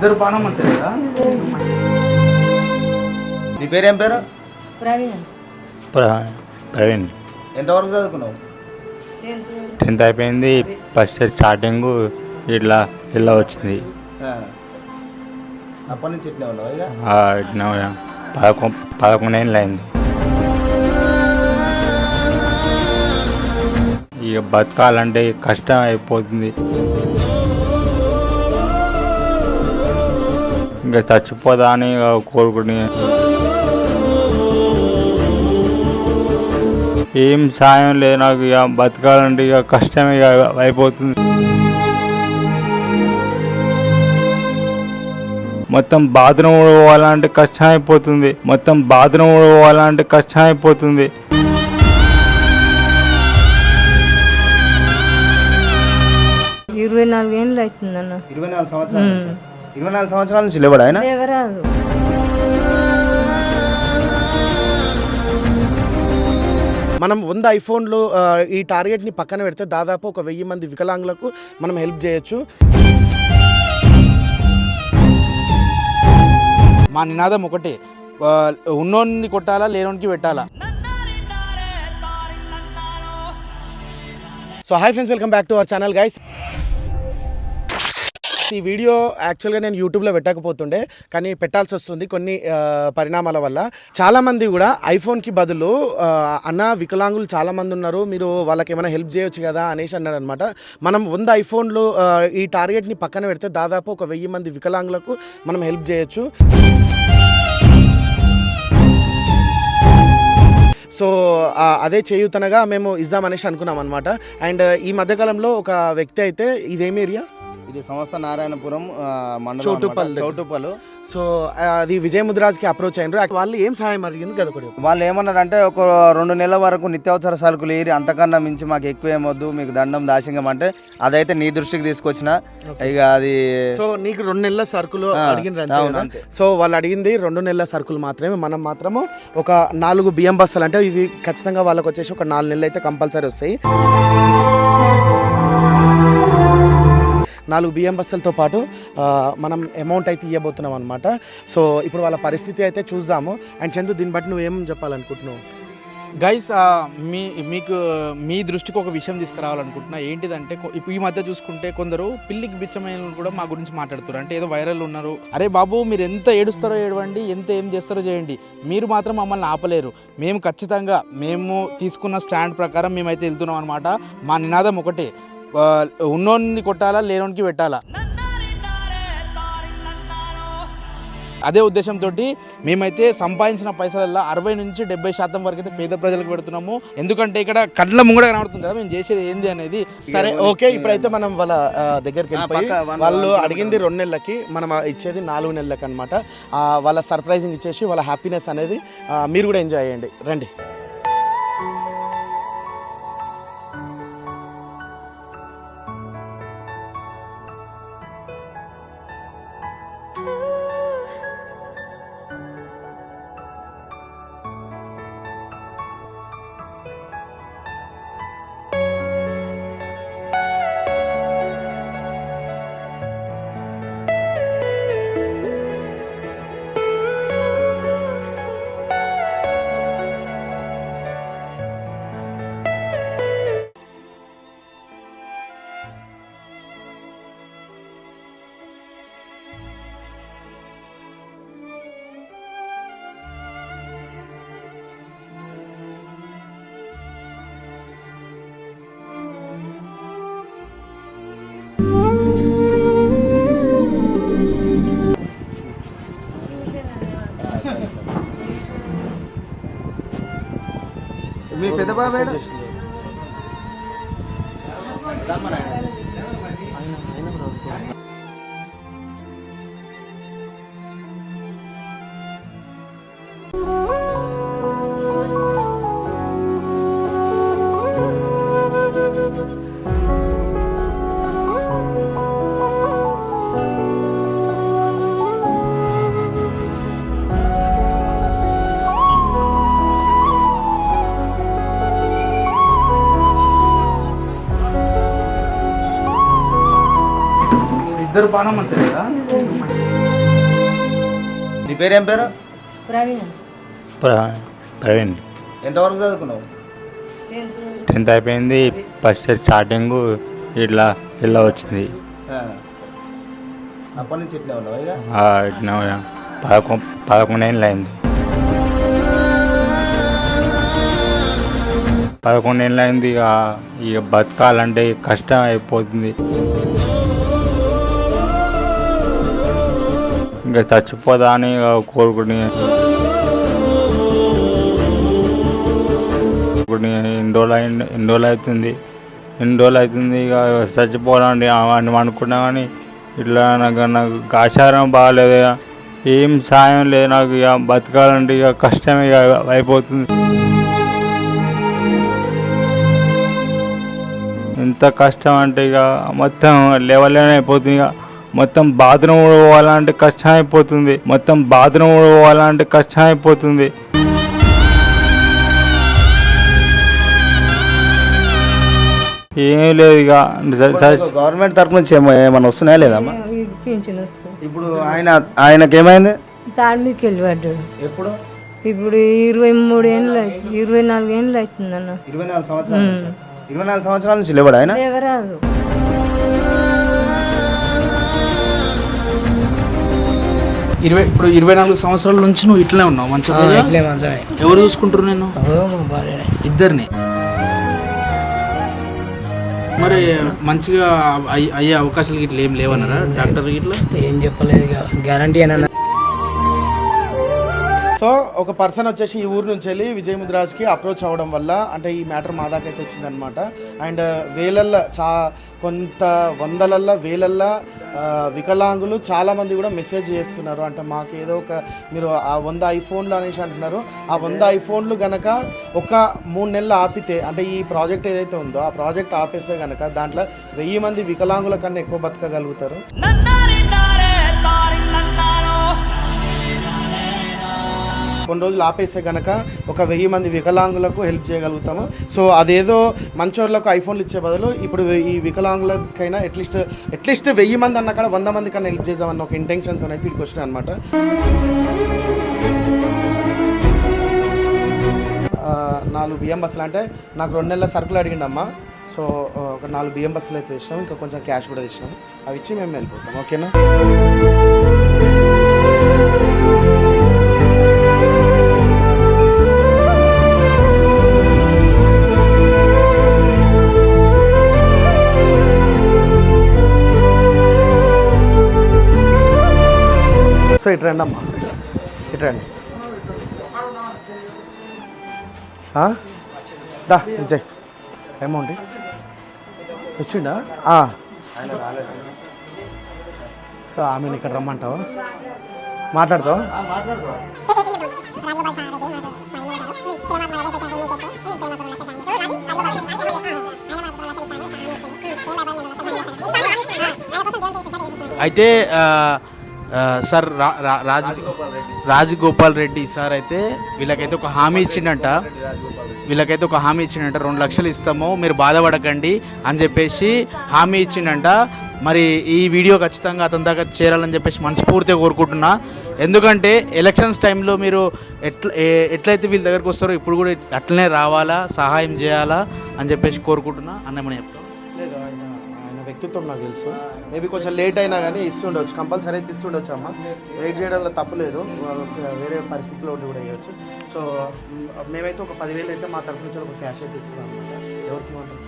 ఇద్దరు పానం మంచిగా నీ పేరు ఏం పేరు? ప్రవీణ్. ప్ర- ప్రవీణ్. ఎంతవరకు చదువుకున్నావు? టెన్త్ అయిపోయింది ఫస్ట్ ఇయర్ స్టార్టింగ్ ఇట్లా ఇలా వచ్చింది. ఆ. అప్పటి నుంచి ఇట్నే ఉన్నావు ఇక? ఆ, ఇట్లా పదకొ పదకొండు ఏళ్ళు అయింది. ఇక బతకాలంటే కష్టం అయిపోతుంది. ఇంకా చచ్చిపోదా అని ఇక కోరుకుని ఏం సాయం లేదు నాకు ఇక బతకాలంటే ఇక కష్టం ఇక అయిపోతుంది. మొత్తం బాత్రూమ్ పోవాలంటే కష్టం అయిపోతుంది. మొత్తం బాత్రూమ్ పోవాలంటే కష్టం అయిపోతుంది. ఇరవై నాలుగు ఏళ్ళు అవుతుందన్న. ఇరవై నాలుగు సంవత్సరాల ఇరవై నాలుగు సంవత్సరాల నుంచి లేవాడు ఆయన? లేవరాదు. మనం వంద ఐఫోన్లు ఆ, ఈ టార్గెట్ని పక్కన పెడితే దాదాపు ఒక వెయ్యి మంది వికలాంగులకు మనం హెల్ప్ చేయొచ్చు. మా నినాదం ఒకటే ఆ, ఉన్నోన్ని కొట్టాలా లేనోనికి పెట్టాలా? So hi friends welcome back to our channel guys ఈ వీడియో యాక్చువల్గా నేను యూట్యూబ్లో పెట్టకపోతుండే కానీ పెట్టాల్సి వస్తుంది కొన్ని పరిణామాల వల్ల. చాలామంది కూడా ఐఫోన్కి బదులు అన్న వికలాంగులు చాలామంది ఉన్నారు మీరు వాళ్ళకి ఏమైనా హెల్ప్ చేయొచ్చు కదా అనేసి అన్నారు అనమాట మనం వంద ఐఫోన్లు ఈ టార్గెట్ని పక్కన పెడితే దాదాపు ఒక వెయ్యి మంది వికలాంగులకు మనం హెల్ప్ చేయొచ్చు. సో అదే చేయుతనగా మేము ఇద్దామనేసి అనుకున్నాం అనమాట అండ్ ఈ మధ్యకాలంలో ఒక వ్యక్తి అయితే ఇదేమి ఏరియా? ఇది సంస్థ నారాయణపురం మండలం. దగ్గర. చౌటుప్పలు. సో అది విజయ్ ముద్రాజ్కి అప్రోచ్ అయినారు. వాళ్ళు ఏం సహాయం అడిగింది? కదా వాళ్ళు ఏమన్నారంటే ఒక రెండు నెలల వరకు నిత్యావసర సరుకులు ఏరి అంతకన్నా మించి మాకు ఎక్కువ ఏమొద్దు మీకు దండం దాసింగం అంటే అదైతే నీ దృష్టికి తీసుకొచ్చిన. ఇక అది సో నీకు రెండు నెలల సరుకులు అడిగిన. సో వాళ్ళు అడిగింది రెండు నెలల సరుకులు మాత్రమే. మనం మాత్రము ఒక నాలుగు బియ్యం బస్తాలు అంటే ఇవి ఖచ్చితంగా వాళ్ళకి వచ్చేసి ఒక నాలుగు నెలలు అయితే కంపల్సరీ వస్తాయి. నాలుగు బియ్యం బస్సులతో పాటు మనం అమౌంట్ అయితే ఇవ్వబోతున్నాం అనమాట సో ఇప్పుడు వాళ్ళ పరిస్థితి అయితే చూద్దాము. అండ్ చందు దీన్ని బట్టి నువ్వేం చెప్పాలనుకుంటున్నావు? గైస్ మీ మీకు మీ దృష్టికి ఒక విషయం తీసుకురావాలనుకుంటున్నా. ఏంటిదంటే ఇప్పుడు ఈ మధ్య చూసుకుంటే కొందరు పిల్లికి బిచ్చమైన కూడా మా గురించి మాట్లాడుతారు అంటే ఏదో వైరల్ ఉన్నారు. అరే బాబు మీరు ఎంత ఏడుస్తారో ఏడవండి ఎంత ఏం చేస్తారో చేయండి. మీరు మాత్రం మమ్మల్ని ఆపలేరు. మేము ఖచ్చితంగా మేము తీసుకున్న స్టాండ్ ప్రకారం మేమైతే వెళ్తున్నాం అనమాట మా నినాదం ఒకటే. ఉన్నోన్ని కొట్టాలా లేనోనికి పెట్టాలా? అదే ఉద్దేశంతో మేమైతే సంపాదించిన పైసలల్లో అరవై నుంచి డెబ్బై శాతం వరకు అయితే పేద ప్రజలకు పెడుతున్నాము. ఎందుకంటే ఇక్కడ కళ్ళ ముంగడ కనబడుతుంది కదా మేము చేసేది ఏంది అనేది. సరే ఓకే ఇప్పుడైతే మనం వాళ్ళ దగ్గరికి వెళ్ళిపోయి వాళ్ళు అడిగింది రెండు నెలలకి మనం ఇచ్చేది నాలుగు నెలలకి అనమాట వాళ్ళ సర్ప్రైజింగ్ ఇచ్చేసి వాళ్ళ హ్యాపీనెస్ అనేది మీరు కూడా ఎంజాయ్ చేయండి. రండి. మీ పెద్ద బాబాయ్ ఇద్దరు పానం మంచిగా పేరేం పేరు? ప్రవీణ్. ప్ర- ప్రవీణ్. ఎంతవరకు చదువుకున్నావు? టెన్త్ అయిపోయింది ఫస్ట్ ఇయర్ స్టార్టింగ్ ఇట్లా ఇలా వచ్చింది. ఆ. అప్పటి నుంచి ఇట్లా ఉన్నావు పదకొండు ఏళ్ళు అయింది. పదకొండు ఏళ్ళు అయింది ఇక ఇక బతకాలంటే కష్టం అయిపోతుంది. ఇంకా చచ్చిపోదా అని ఇక కోరుకుని ఇప్పుడు ఎన్ని రోజులు అయింది ఎన్ని రోజులు అవుతుంది. ఎన్ని రోజులు అవుతుంది ఇక చచ్చిపోవాలని అని అనుకున్నా కానీ ఇట్లా నాకు నాకు ఆచారం బాగాలేదు ఇక. ఏం సాయం లేదు నాకు ఇక బతకాలంటే ఇక కష్టం ఇక అయిపోతుంది. ఎంత కష్టం అంటే ఇక మొత్తం లేవలేని అయిపోతుంది ఇక. మొత్తం బాత్రూమ్ పోవాలంటే కష్టం అయిపోతుంది మొత్తం బాత్రూమ్ పోవాలంటే కష్టం అయిపోతుంది ఏం లేదు ఇక. గవర్నమెంట్ తరపు నుంచి ఏమో ఏమైనా వస్తున్నాయా లేదమ్మా పింఛన్ వస్తుంది. ఇప్పుడు ఆయన ఆయనకి ఏమైంది తాడి మీదకి వెళ్ళి పడ్డాడు ఎప్పుడు? ఇప్పుడు ఇరవై మూడు ఏళ్ళు ఇరవై నాలుగు ఏళ్ళు అవుతుంది అన్న ఇరవై నాలుగు సంవత్సరాల నుంచి. ఇరవై నాలుగు సంవత్సరాల నుంచి లేవాడు ఆయన? ఎవరాదు ఇరవై ఇప్పుడు ఇరవై నాలుగు సంవత్సరాల నుంచి నువ్వు ఇట్లనే ఉన్నావు మంచిగా ఎవరు చూసుకుంటారు నేను ఇద్దరిని. మరి మంచిగా అయ్యే- అవకాశాలు ఇట్లా ఏం లేవన్నారా? డాక్టర్ ఇట్లా ఏం చెప్పలేదు గ్యారంటీ అని సో ఒక పర్సన్ వచ్చేసి ఈ ఊరు నుంచి వెళ్ళి విజయ్ ముద్రాజ్కి అప్రోచ్ అవ్వడం వల్ల అంటే ఈ మ్యాటర్ మా దాకా అయితే వచ్చిందనమాట అండ్ వేలల్లో చా కొంత వందలల్లో వేలల్లో వికలాంగులు చాలామంది కూడా మెసేజ్ చేస్తున్నారు. అంటే మాకు ఏదో ఒక మీరు ఆ వంద ఐఫోన్లు అనేసి అంటున్నారు. ఆ వంద ఐఫోన్లు గనక ఒక మూడు నెలలు ఆపితే అంటే ఈ ప్రాజెక్ట్ ఏదైతే ఉందో ఆ ప్రాజెక్ట్ ఆపేస్తే గనక దాంట్లో వెయ్యి మంది వికలాంగుల కన్నా ఎక్కువ బతకగలుగుతారు. కొన్ని రోజులు ఆపేస్తే కనుక ఒక వెయ్యి మంది వికలాంగులకు హెల్ప్ చేయగలుగుతాము. సో అదేదో మంచోళ్ళకు ఐఫోన్లు ఇచ్చే బదులు ఇప్పుడు ఈ వికలాంగులకైనా అట్లీస్ట్ అట్లీస్ట్ వెయ్యి మంది అన్న కాడ వంద మంది కన్నా హెల్ప్ చేద్దామన్న ఒక ఇంటెన్షన్తో అయితే ఇక్కడికి వచ్చినాయి అనమాట నాలుగు బియ్యం బస్సులు అంటే నాకు రెండు నెలల సరుకులు అడిగిండమ్మా. సో ఒక నాలుగు బియ్యం బస్సులు అయితే తెచ్చినాం. ఇంకా కొంచెం క్యాష్ కూడా తెచ్చినాం. అవి ఇచ్చి మేము వెళ్ళిపోతాం. ఓకేనా? సో ఇటు రండి అమ్మా. ఇటు రండి. దా విజయ్ అమౌంట్. వచ్చిండా ఆ. సో ఆమెను ఇక్కడ రమ్మంటావా? మాట్లాడతావా? అయితే సార్ రా- రా- రాజ్ రాజగోపాల్ రెడ్డి సార్ అయితే వీళ్ళకైతే ఒక హామీ ఇచ్చిండంట. వీళ్ళకైతే ఒక హామీ ఇచ్చిండంట. రెండు లక్షలు ఇస్తాము మీరు బాధపడకండి అని చెప్పేసి హామీ ఇచ్చిండంట. మరి ఈ వీడియో ఖచ్చితంగా అతని దాకా చేరాలని చెప్పేసి మనస్ఫూర్తిగా కోరుకుంటున్నా. ఎందుకంటే ఎలక్షన్స్ టైంలో మీరు ఎట్ల ఎట్లయితే వీళ్ళ దగ్గరకు వస్తారో ఇప్పుడు కూడా అట్లనే రావాలా సహాయం చేయాలా అని చెప్పేసి కోరుకుంటున్నా. అన్నమని చెప్తాను వ్యక్తిత్వం నాకు తెలుసు. మేబీ కొంచెం లేట్ అయినా కానీ ఇస్తుండొచ్చు. కంపల్సరీ అయితే ఇస్తుండొచ్చు అమ్మ. వెయిట్ చేయడంలో తప్పలేదు వేరే పరిస్థితిలో ఉండి కూడా వేయచ్చు. సో మేమైతే ఒక పదివేలు అయితే మా తరపు నుంచి ఒక క్యాష్ అయితే ఇస్తున్నాం అనమాట ఎవరికి మాత్రం?